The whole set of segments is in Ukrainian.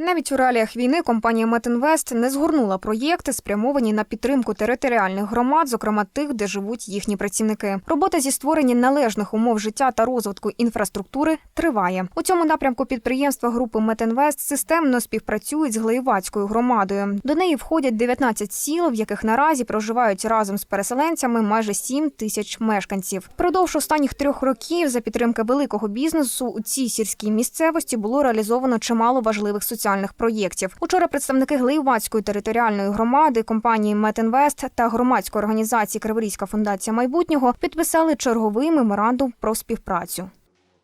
Навіть у реаліях війни компанія Метінвест не згорнула проєкти, спрямовані на підтримку територіальних громад, зокрема тих, де живуть їхні працівники. Робота зі створення належних умов життя та розвитку інфраструктури триває. У цьому напрямку підприємства групи Метінвест системно співпрацюють з Глеєвацькою громадою. До неї входять 19 сіл, в яких наразі проживають разом з переселенцями майже 7 тисяч мешканців. Продовж останніх трьох років за підтримки великого бізнесу у цій сільській місцевості було реалізовано чимало важливих соціальних проєктів. Учора представники Глейвацької територіальної громади, компанії Метінвест та громадської організації Криворізька фундація майбутнього підписали черговий меморандум про співпрацю.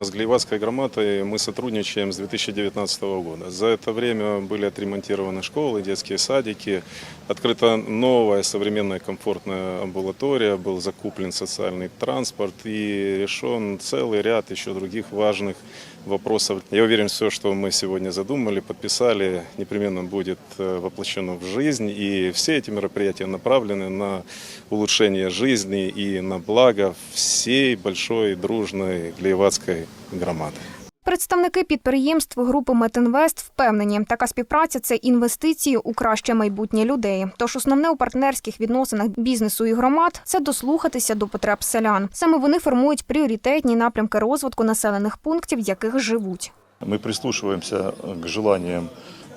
С Глиеватской громадой мы сотрудничаем с 2019 года. За это время были отремонтированы школы, детские садики, открыта новая современная комфортная амбулатория, был закуплен социальный транспорт и решен целый ряд еще других важных вопросов. Я уверен, все, что мы сегодня задумали, подписали, непременно будет э, воплощено в жизнь. И все эти мероприятия направлены на улучшение жизни и на благо всей большой дружной Глиеватской громады. Представники підприємств групи Метінвест впевнені, така співпраця це інвестиції у краще майбутнє людей. Тож основне у партнерських відносинах бізнесу і громад це дослухатися до потреб селян. Саме вони формують пріоритетні напрямки розвитку населених пунктів, в яких живуть. Мы прислушиваемся к желаниям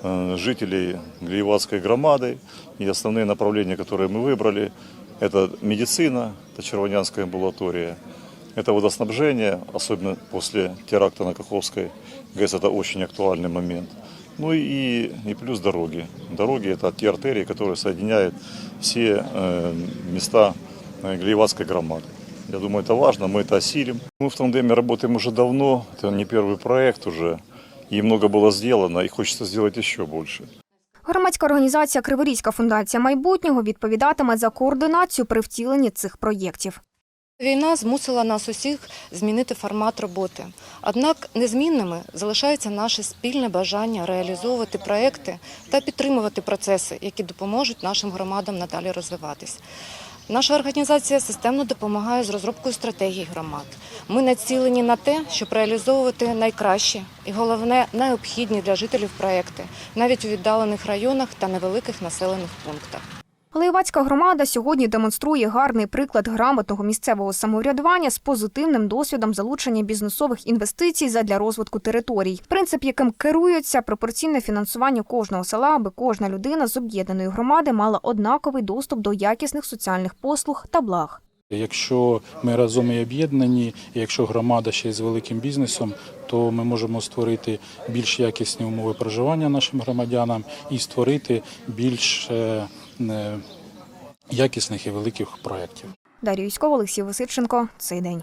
э, жителей Глиеватской громады. И основные направления, которые мы выбрали, это медицина, это Червонянская амбулатория, это водоснабжение, особенно после теракта на Каховской ГЭС, это очень актуальный момент. Ну и, и плюс дороги. Дороги – это те артерии, которые соединяют все э, места э, Глиеватской громады. Я думаю, это важно, мы это осилим. Мы в тандеме работаем уже давно, это не первый проект уже, и много было сделано, и хочется сделать еще больше. Громадська організація Криворізька фундація майбутнього відповідатиме за координацію при втіленні цих проєктів. Війна змусила нас усіх змінити формат роботи. Однак незмінними залишається наше спільне бажання реалізовувати проекти та підтримувати процеси, які допоможуть нашим громадам надалі розвиватись. Наша організація системно допомагає з розробкою стратегій громад. Ми націлені на те, щоб реалізовувати найкращі і головне необхідні для жителів проекти, навіть у віддалених районах та невеликих населених пунктах. Глеєвацька громада сьогодні демонструє гарний приклад грамотного місцевого самоврядування з позитивним досвідом залучення бізнесових інвестицій задля розвитку територій. Принцип, яким керуються пропорційне фінансування кожного села, аби кожна людина з об'єднаної громади мала однаковий доступ до якісних соціальних послуг та благ. Якщо ми разом і об'єднані, якщо громада ще й з великим бізнесом, то ми можемо створити більш якісні умови проживання нашим громадянам і створити більш е, якісних і великих проєктів. Дар'я Юськова, Олексій Васильченко. Цей день.